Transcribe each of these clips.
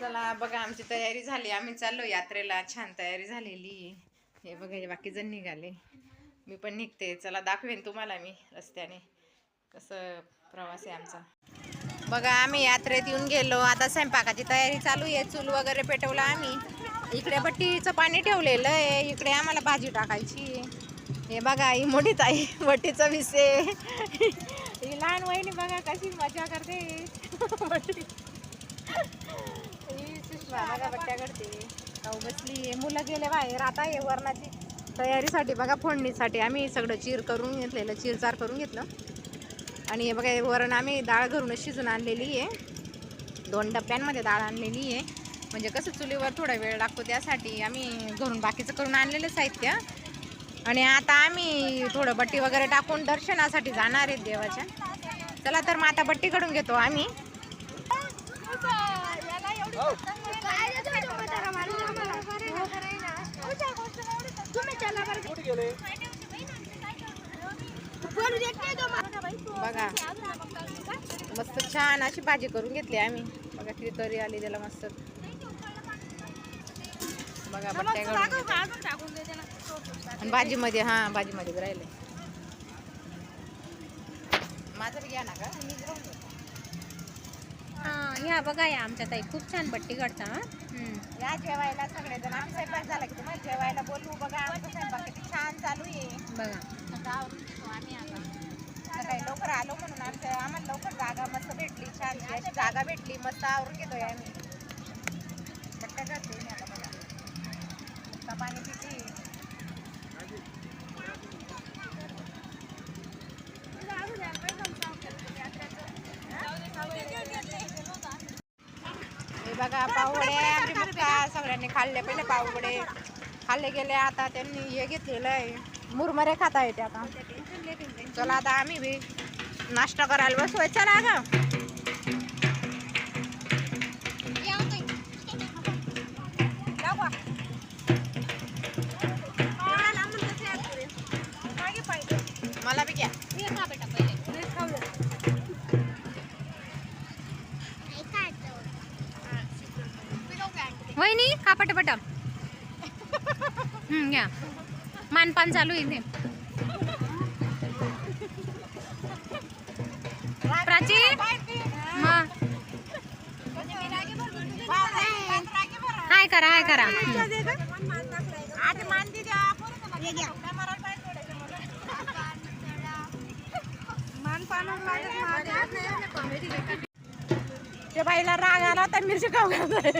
चला बघा आमची तयारी झाली. आम्ही चाललो यात्रेला. छान तयारी झालेली. हे बघा हे बाकी जण निघाले. मी पण निघते. चला दाखवेन तुम्हाला मी रस्त्याने कसं प्रवास आहे आमचा. बघा आम्ही यात्रेत येऊन गेलो. आता स्वयंपाकाची तयारी चालू आहे. चूल वगैरे पेटवला आम्ही. इकडे बट्टीचं पाणी ठेवलेलं आहे. इकडे आम्हाला भाजी टाकायची हे बघा ही मोठी ताई बट्टीचं विसे ही लहान वहिनी बघा कशी मजा करते. बट्ट्या करते खाऊ बसली. मुलं गेले बाहेर. आता हे वरणाची तयारीसाठी बघा फोडणीसाठी. आम्ही सगळं चीर करून घेतलेलं चिरचार करून घेतलं. आणि हे बघा हे वरण आम्ही डाळ घरूनच शिजून आणलेली आहे. दोन डब्यांमध्ये डाळ आणलेली आहे. म्हणजे कसं चुलीवर थोडा वेळ लागतो त्यासाठी आम्ही घरून बाकीचं करून आणलेलं साहित्य. आणि आता आम्ही थोडं बट्टी वगैरे टाकून दर्शनासाठी जाणार आहेत देवाच्या. चला तर मग आता बट्टी काढून घेतो आम्ही. बघा मस्त छान अशी भाजी करून घेतली आम्ही. बघा किती तरी आली त्याला मस्त. बघा बट्ट्या भाजीमध्ये हां भाजीमध्ये राहिले माझं बी घ्या ना का मी हा या बघा या आमच्या ताई. खूप छान बट्टी काढता हा. या जेवायला सगळेजण. आम्ही स्वयंपाक झाला की तुम्हाला जेवायला बोलवू बघा. आमचा स्वयंपाक किती छान चालू आहे. बघा. आता आवरून घेतो आम्ही आता. सकाळी लवकर आलो म्हणून आमच्या आम्हाला लवकर जागा मस्त भेटली. छान अशी जागा भेटली. मस्त आवरून घेतोय आम्ही. बट्ट्या करते आता बघा पाणी पिते. पाहुडे बघा मुक्का सगळ्यांनी खाल्ले पहिले पावडे खाल्ले गेले आता त्यांनी हे घेतलेलं आहे. मुरमरे खाता येते आता. चला आता आम्ही बी नाश्ता करायला बसू चला ग मला बी घ्या. वहिनी खा पटपट. हम्म, घ्या. मानपान चालू आहे इथे. प्राची हाय करा हाय करा. त्या बाईला राग आला तर मिरची खाऊ घालतोय.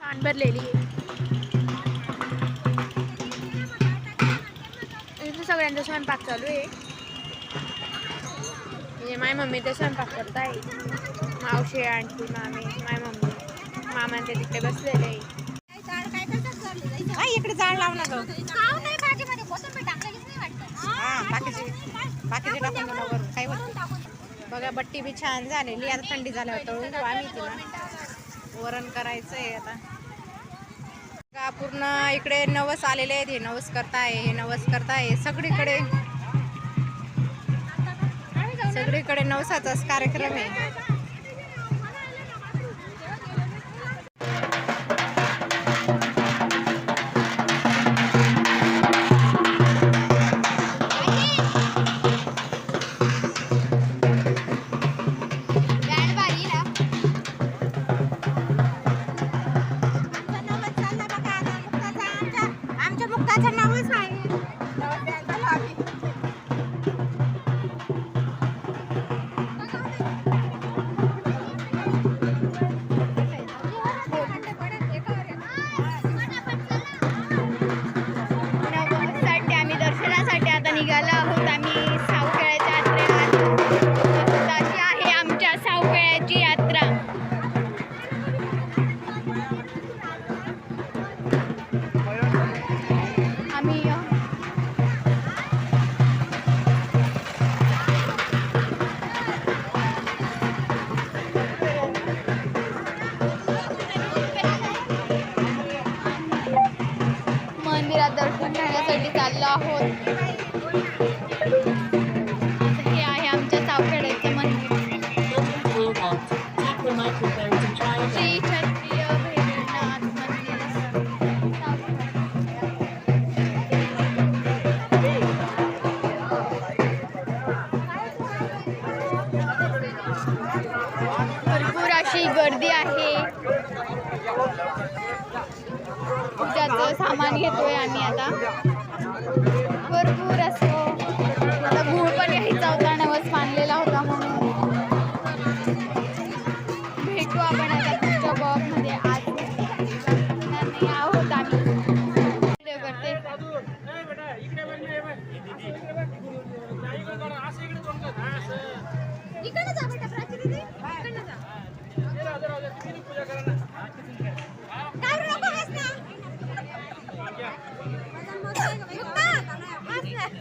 छान भरलेली इथे सगळ्यांचा स्वयंपाक चालू आहे म्हणजे माय मम्मी ते स्वयंपाक करत आहे. मावशी आणखी मामी माय मम्मी मामा ते तिकडे बसलेले. आहे इकडे जाळ लाव ना गं. हा, बाकीचे बाकीचे टाकून काही बघा बट्टी बी छान झालेली आता थंडी झाल्यावर तळून घेऊ आम्ही तिला वरण करायचंय आता. पूर्ण इकडे नवस आलेले आहेत. हे नवस करताय हे नवस करताय. सगळीकडे सगळीकडे नवसाचाच कार्यक्रम आहे. मंदिरात दर्शन घेण्यासाठी चाललो आहोत. सामान घेतोय आम्ही आता. भरपूर असं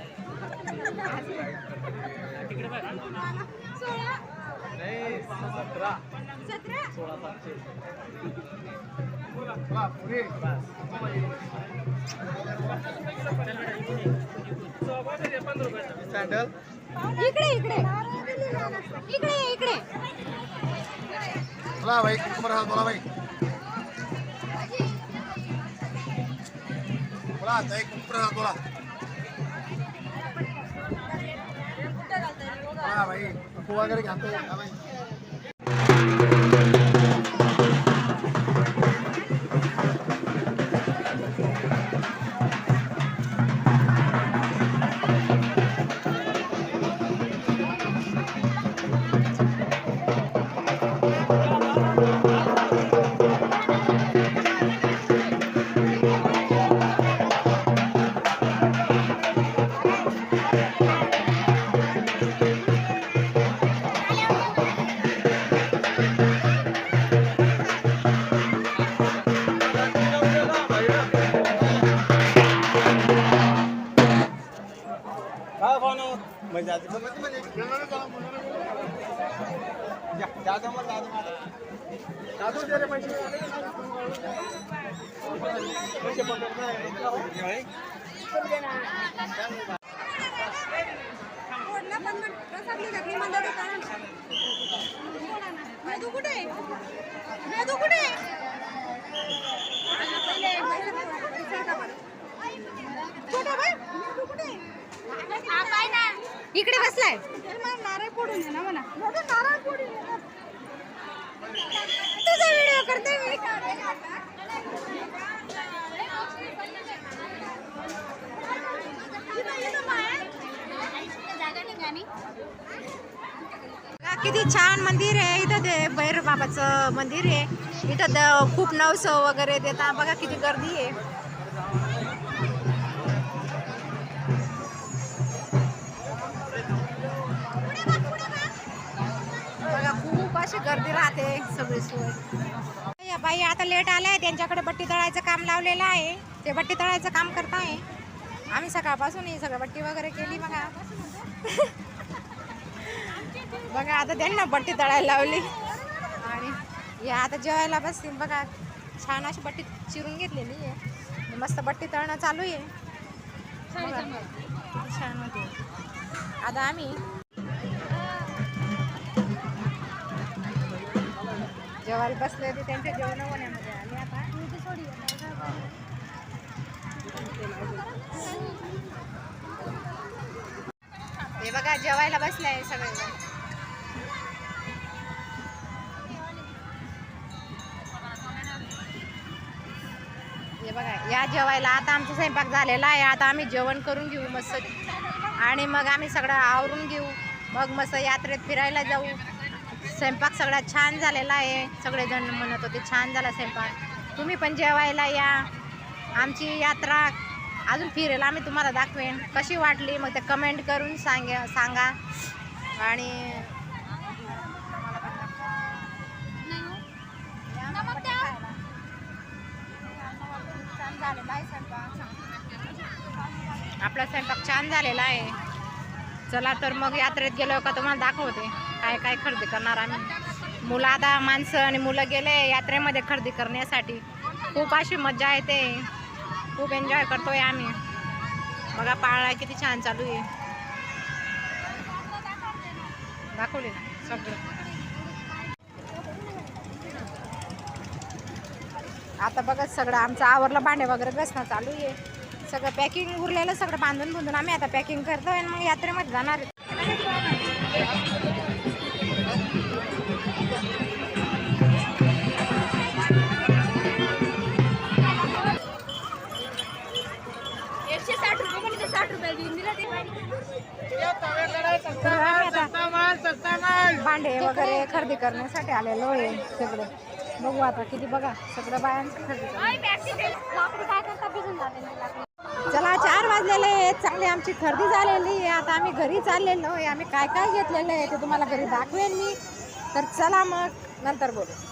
हस ना. सोळा. सतरा इकडे इकडे इकडे इकडे बोला भाई कुमार बोला भाई बोला ताई कुमार बोला बोला भाई तू वगैरे घालतो कुठे मेदू कुठे छोटा भाई कुठे इकडे बसलाय. नारळ फोडून दे ना मला नारळ फोडून तुझा व्हिडिओ करते मी. बघा, किती छान मंदिर आहे. इथं ते भैरव बाबाचं मंदिर आहे. इथं द- खूप नवसं वगैरे देतात. बघा किती गर्दी आहे. अशी गर्दी राहते सगळी सोय. या बाई आता लेट आलाय त्यांच्याकडे बट्टी तळायचं काम लावलेलं आहे. ते बट्टी तळायचं काम करताय आम्ही सकाळपासून ही सगळं बट्टी वगैरे केली बघा. बघा आता त्यांना बट्टी तळायला लावली. आणि या आता जेवायला बसतील बघा. छान अशी बट्टी चिरून घेतलेली आहे. मस्त बट्टी तळणं चालू आहे. छान होते. आता आम्ही जेवायला बसले होते त्यांच्या जेवण होण्यामध्ये आले आता हे बघा जेवायला बसलाय सगळे हे बघा या जेवायला आता आमचा स्वयंपाक झालेला आहे. आता आम्ही जेवण करून घेऊ मस्त. आणि मग आम्ही सगळं आवरून घेऊ. मग मस्त यात्रेत फिरायला जाऊ. स्वयंपाक सगळा छान झालेला आहे. सगळेजण म्हणत होते छान झाला स्वयंपाक. तुम्ही पण जेवायला या. आमची यात्रा अजून फिरेल. आम्ही तुम्हाला दाखवेन. कशी वाटली मग ते कमेंट करून सांग सांगा. आणि आपला स्वयंपाक छान झालेला आहे. चला तर मग यात्रेत गेलो का तुम्हाला दाखवते. काय काय खरेदी करणार आम्ही मुलं आता माणसं आणि मुलं गेले यात्रेमध्ये खरेदी करण्यासाठी. खूप अशी मजा येते. खूप एन्जॉय करतोय आम्ही. बघा पाळणा किती छान चालू आहे. दाखवले ना सगळं. आता बघा सगळं आमचं आवरलं भांडे वगैरे घसणं चालू आहे. सगळं पॅकिंग उरलेलं सगळं बांधून बुंधून आम्ही आता पॅकिंग करतोय आणि मग यात्रेमध्ये जाणार भांडे वगैरे खरेदी करण्यासाठी आलेलो आहे सगळे. बघू आता किती बघा सगळं बायांचं खरेदी चला चार वाजलेले आहेत. चांगली आमची खरेदी झालेली आहे. आता आम्ही घरी चाललेलो आहे. आम्ही काय काय घेतलेलं आहे ते तुम्हाला घरी दाखवेन मी. तर चला मग नंतर बोलू.